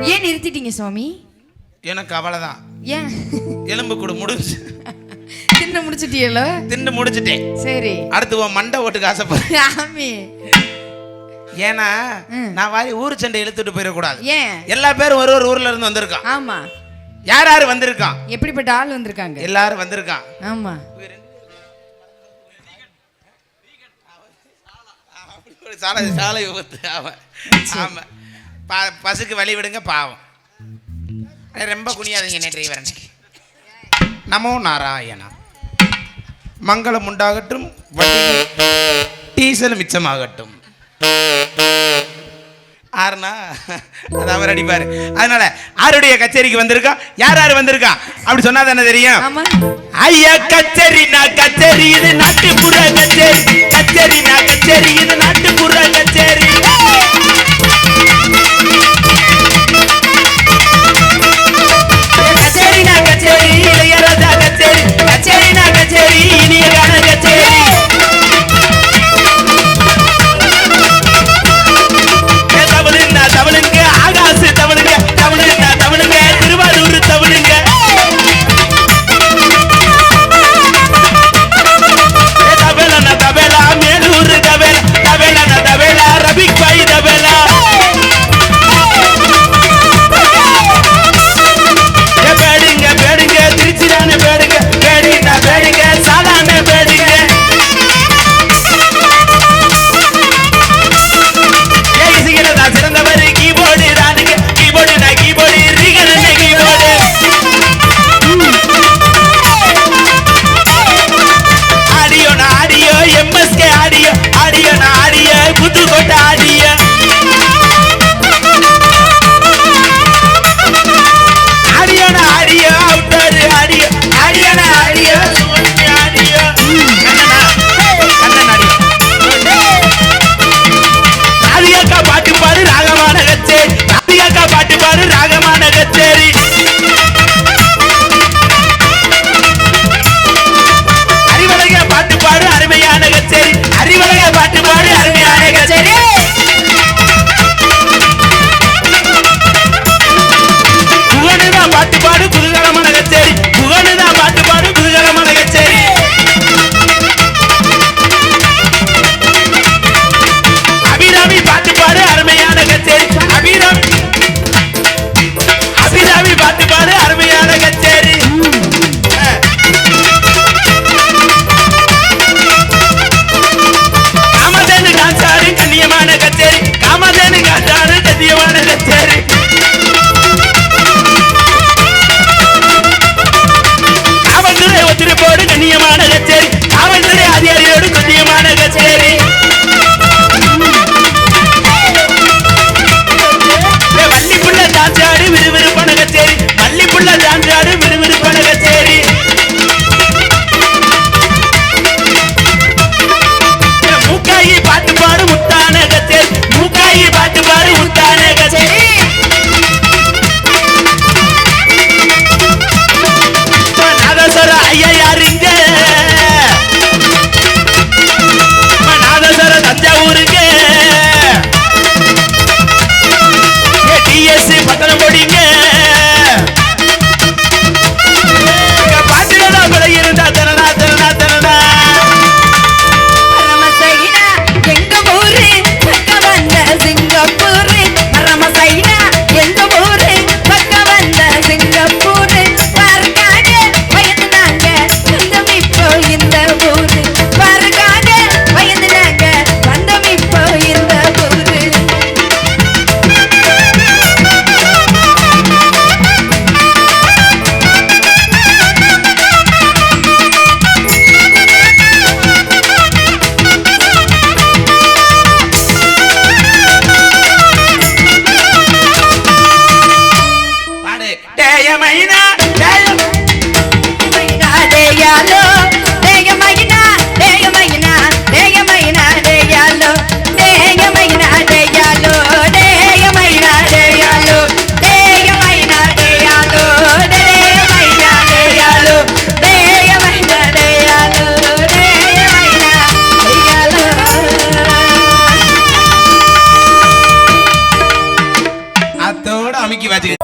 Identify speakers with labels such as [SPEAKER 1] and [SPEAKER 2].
[SPEAKER 1] ஏன் நிறுத்திட்டீங்க சுவாமி?
[SPEAKER 2] எனக்கு அவ்வளவுதான்
[SPEAKER 1] ஏன்?
[SPEAKER 2] எலும்பு கூடு முடிஞ்சு.
[SPEAKER 1] தின்ன முடிச்சிட்டீங்களோ
[SPEAKER 2] தின்னு முடிச்சிட்டேன்.
[SPEAKER 1] சரி.
[SPEAKER 2] அடுத்து உன் மண்டை ஓட்டுக்கு ஆசைப்படுறேன்.
[SPEAKER 1] ஆமே.
[SPEAKER 2] ஏன்னா. நான் வாரி ஊர் சண்டை இழுத்துட்டு போயிடக்கூடாது.
[SPEAKER 1] ஏன்?
[SPEAKER 2] எல்லா பேரும் ஒரு ஒரு ஊர்ல இருந்து வந்திருக்கான்.
[SPEAKER 1] ஆமா.
[SPEAKER 2] யார் யார் வந்திருக்கான்?
[SPEAKER 1] எப்படிப்பட்ட ஆள் வந்திருக்காங்க?
[SPEAKER 2] எல்லாரும் வந்திருக்கான்.
[SPEAKER 1] ஆமா.
[SPEAKER 2] சாலை சாலை விபத்து. அவன் ஆமா. ப- பசுக்கு வழி விடுங்க பாவம். ரொம்ப குனியாதீங்க டிரைவர் நமோ நாராயணா. மங்களம் உண்டாகட்டும் டீசல் மிச்சமாகட்டும். ஆறுனா அது அவர் அடிப்பாரு. அதனால ஆருடைய கச்சேரிக்கு வந்திருக்கான் யார் யார் வந்திருக்கான் அப்படி சொன்னா தானே தெரியும்.
[SPEAKER 1] ஆமா.
[SPEAKER 2] ஐயா கச்சேரி நான் கச்சேரி இது நாட்டுப்புற கச்சேரி. கச்சேரி நான் கச்சேரி இது நாட்டுப்புற கச்சேரி.
[SPEAKER 1] తేయమైన తేయాలో తేయమైన తేయమైన తేయమైన తేయాలో తేయమైన తేయాలో తేయమైన తేయాలో తేయమైన తేయాలో తేయమైన తేయాలో తేయమైన తేయాలో తేయమైన తేయాలో
[SPEAKER 2] అతోడు అమికి వచ్చి